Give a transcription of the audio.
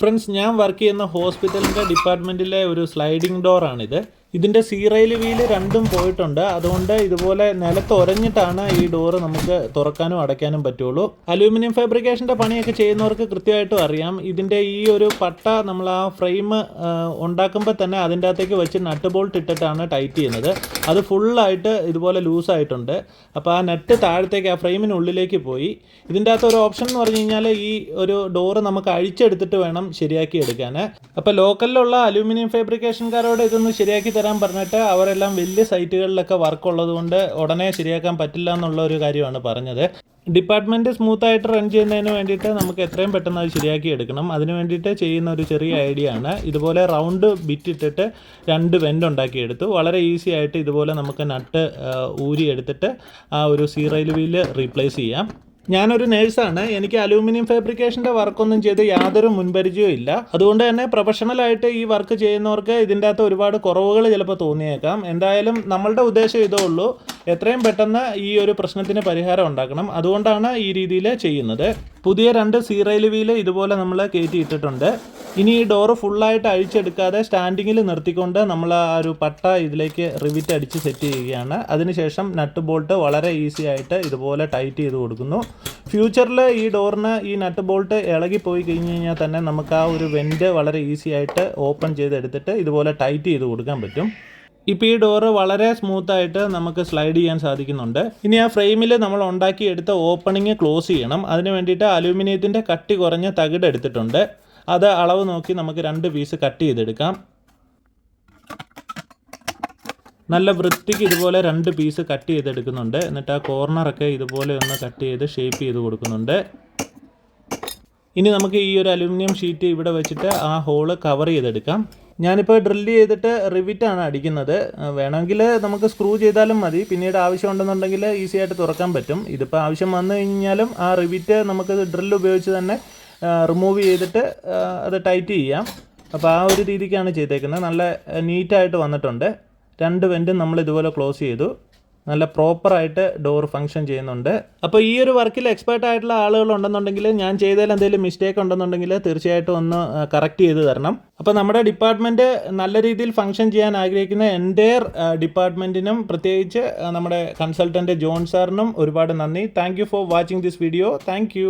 Friends ഞാൻ work ചെയ്യുന്ന ഹോസ്പിറ്റലിന്റെ ഡിപ്പാർട്ട്മെന്റിലെ ഒരു സ്ലൈഡിംഗ് ഡോറാണിത് ഇതിന്റെ സീറയിൽ വീൽ രണ്ടും പോയിട്ടുണ്ട്. അതുകൊണ്ട് ഇതുപോലെ നിലത്ത് ഒരഞ്ഞിട്ടാണ് ഈ ഡോറ് നമുക്ക് തുറക്കാനും അടയ്ക്കാനും പറ്റുള്ളൂ. അലൂമിനിയം ഫാബ്രിക്കേഷന്റെ പണിയൊക്കെ ചെയ്യുന്നവർക്ക് കൃത്യമായിട്ടും അറിയാം. ഇതിന്റെ ഈ ഒരു പട്ട നമ്മൾ ആ ഫ്രെയിം ഉണ്ടാക്കുമ്പോൾ തന്നെ അതിന്റെ അകത്തേക്ക് വെച്ച് നട്ട് ബോൾട്ട് ഇട്ടിട്ടാണ് ടൈറ്റ് ചെയ്യുന്നത്. അത് ഫുള്ളായിട്ട് ഇതുപോലെ ലൂസായിട്ടുണ്ട് അപ്പോൾ ആ നെറ്റ് താഴത്തേക്ക് ആ ഫ്രെയിമിനുള്ളിലേക്ക് പോയി. ഇതിന്റെ അകത്ത് ഒരു ഓപ്ഷൻ എന്ന് പറഞ്ഞു കഴിഞ്ഞാൽ ഈ ഒരു ഡോറ് നമുക്ക് അഴിച്ചെടുത്തിട്ട് വേണം ശരിയാക്കി എടുക്കാൻ അപ്പോൾ ലോക്കലിലുള്ള അലൂമിനിയം ഫാബ്രിക്കേഷൻകാരോട് ഇതൊന്ന് ശരിയാക്കി പറഞ്ഞിട്ട് അവരെല്ലാം വലിയ സൈറ്റുകളിലൊക്കെ വർക്ക് ഉള്ളതുകൊണ്ട് ഉടനെ ശരിയാക്കാൻ പറ്റില്ല എന്നുള്ള ഒരു കാര്യമാണ് പറഞ്ഞത്. ഡിപ്പാർട്ട്മെന്റ് സ്മൂത്തായിട്ട് റൺ ചെയ്യുന്നതിന് വേണ്ടിയിട്ട് നമുക്ക് എത്രയും പെട്ടെന്ന് അത് ശരിയാക്കി എടുക്കണം. അതിന് വേണ്ടിയിട്ട് ചെയ്യുന്ന ഒരു ചെറിയ ഐഡിയ ആണ്. ഇതുപോലെ റൗണ്ട് ബിറ്റ് ഇട്ടിട്ട് രണ്ട് വെന്റ് ഉണ്ടാക്കിയെടുത്തു. വളരെ ഈസി ആയിട്ട് ഇതുപോലെ നമുക്ക് നട്ട് ഊരി എടുത്തിട്ട് ആ ഒരു സീറയിൽ വീൽ റീപ്ലേസ് ചെയ്യാം. ഞാനൊരു നേഴ്സാണ്. എനിക്ക് അലൂമിനിയം ഫാബ്രിക്കേഷന്റെ വർക്കൊന്നും ചെയ്ത് യാതൊരു മുൻപരിചയവും ഇല്ല. അതുകൊണ്ട് തന്നെ പ്രൊഫഷണലായിട്ട് ഈ വർക്ക് ചെയ്യുന്നവർക്ക് ഇതിന്റെ അകത്ത് ഒരുപാട് കുറവുകൾ ചിലപ്പോൾ തോന്നിയേക്കാം. എന്തായാലും നമ്മളുടെ ഉദ്ദേശം ഇതേ ഉള്ളൂ. എത്രയും പെട്ടെന്ന് ഈ ഒരു പ്രശ്നത്തിന് പരിഹാരം ഉണ്ടാക്കണം. അതുകൊണ്ടാണ് ഈ രീതിയിൽ ചെയ്യുന്നത്. പുതിയ രണ്ട് സീറയിൽ വീൽ ഇതുപോലെ നമ്മൾ കയറ്റി ഇട്ടിട്ടുണ്ട്. ഇനി ഈ ഡോറ് ഫുള്ളായിട്ട് അഴിച്ചെടുക്കാതെ സ്റ്റാൻഡിങ്ങിൽ നിർത്തിക്കൊണ്ട് നമ്മൾ ആ ഒരു പട്ട ഇതിലേക്ക് റിവിറ്റ് അടിച്ച് സെറ്റ് ചെയ്യുകയാണ്. അതിനുശേഷം നട്ട് ബോൾട്ട് വളരെ ഈസി ആയിട്ട് ഇതുപോലെ ടൈറ്റ് ചെയ്ത് കൊടുക്കുന്നു. ഫ്യൂച്ചറിൽ ഈ ഡോറിന് ഈ നട്ട് ബോൾട്ട് ഇളകി പോയി കഴിഞ്ഞ് കഴിഞ്ഞാൽ തന്നെ നമുക്ക് ആ ഒരു വെന്റ് വളരെ ഈസി ആയിട്ട് ഓപ്പൺ ചെയ്തെടുത്തിട്ട് ഇതുപോലെ ടൈറ്റ് ചെയ്ത് കൊടുക്കാൻ പറ്റും. ഇപ്പോൾ ഈ ഡോറ് വളരെ സ്മൂത്തായിട്ട് നമുക്ക് സ്ലൈഡ് ചെയ്യാൻ സാധിക്കുന്നുണ്ട്. ഇനി ആ ഫ്രെയിമിൽ നമ്മൾ ഉണ്ടാക്കിയെടുത്ത ഓപ്പണിങ് ക്ലോസ് ചെയ്യണം. അതിന് വേണ്ടിയിട്ട് അലൂമിനിയത്തിന്റെ കട്ടി കുറഞ്ഞ തകിട് എടുത്തിട്ടുണ്ട്. അത് അളവ് നോക്കി നമുക്ക് രണ്ട് പീസ് കട്ട് ചെയ്തെടുക്കാം. നല്ല വൃത്തിക്ക് ഇതുപോലെ രണ്ട് പീസ് കട്ട് ചെയ്തെടുക്കുന്നുണ്ട്. എന്നിട്ട് ആ കോർണറൊക്കെ ഇതുപോലെ ഒന്ന് കട്ട് ചെയ്ത് ഷേപ്പ് ചെയ്ത് കൊടുക്കുന്നുണ്ട്. ഇനി നമുക്ക് ഈ ഒരു അലുമിനിയം ഷീറ്റ് ഇവിടെ വെച്ചിട്ട് ആ ഹോൾ കവർ ചെയ്തെടുക്കാം. ഞാനിപ്പോൾ ഡ്രില്ല് ചെയ്തിട്ട് റിവിറ്റാണ് അടിക്കുന്നത്. വേണമെങ്കിൽ നമുക്ക് സ്ക്രൂ ചെയ്താലും മതി. പിന്നീട് ആവശ്യമുണ്ടെന്നുണ്ടെങ്കിൽ ഈസി ആയിട്ട് തുറക്കാൻ പറ്റും. ഇതിപ്പോൾ ആവശ്യം വന്നു കഴിഞ്ഞാലും ആ റിവിറ്റ് നമുക്ക് ഡ്രില്ല് ഉപയോഗിച്ച് തന്നെ റിമൂവ് ചെയ്തിട്ട് അത് ടൈറ്റ് ചെയ്യാം. അപ്പോൾ ആ ഒരു രീതിക്കാണ് ചെയ്തേക്കുന്നത്. നല്ല നീറ്റായിട്ട് വന്നിട്ടുണ്ട്. രണ്ട് വെന്റും നമ്മൾ ഇതുപോലെ ക്ലോസ് ചെയ്തു. നല്ല പ്രോപ്പറായിട്ട് ഡോർ ഫങ്ഷൻ ചെയ്യുന്നുണ്ട്. അപ്പോൾ ഈ ഒരു വർക്കിൽ എക്സ്പേർട്ട് ആയിട്ടുള്ള ആളുകൾ ഉണ്ടെന്നുണ്ടെങ്കിൽ ഞാൻ ചെയ്തതിൽ എന്തെങ്കിലും മിസ്റ്റേക്ക് ഉണ്ടെന്നുണ്ടെങ്കിൽ തീർച്ചയായിട്ടും ഒന്ന് കറക്റ്റ് ചെയ്ത് തരണം. അപ്പോൾ നമ്മുടെ ഡിപ്പാർട്ട്മെന്റ് നല്ല രീതിയിൽ ഫങ്ഷൻ ചെയ്യാൻ ആഗ്രഹിക്കുന്ന എന്റെ ഡിപ്പാർട്ട്മെന്റിനും പ്രത്യേകിച്ച് നമ്മുടെ കൺസൾട്ടന്റ് ജോൺ സാറിനും ഒരുപാട് നന്ദി. Thank for watching this video thank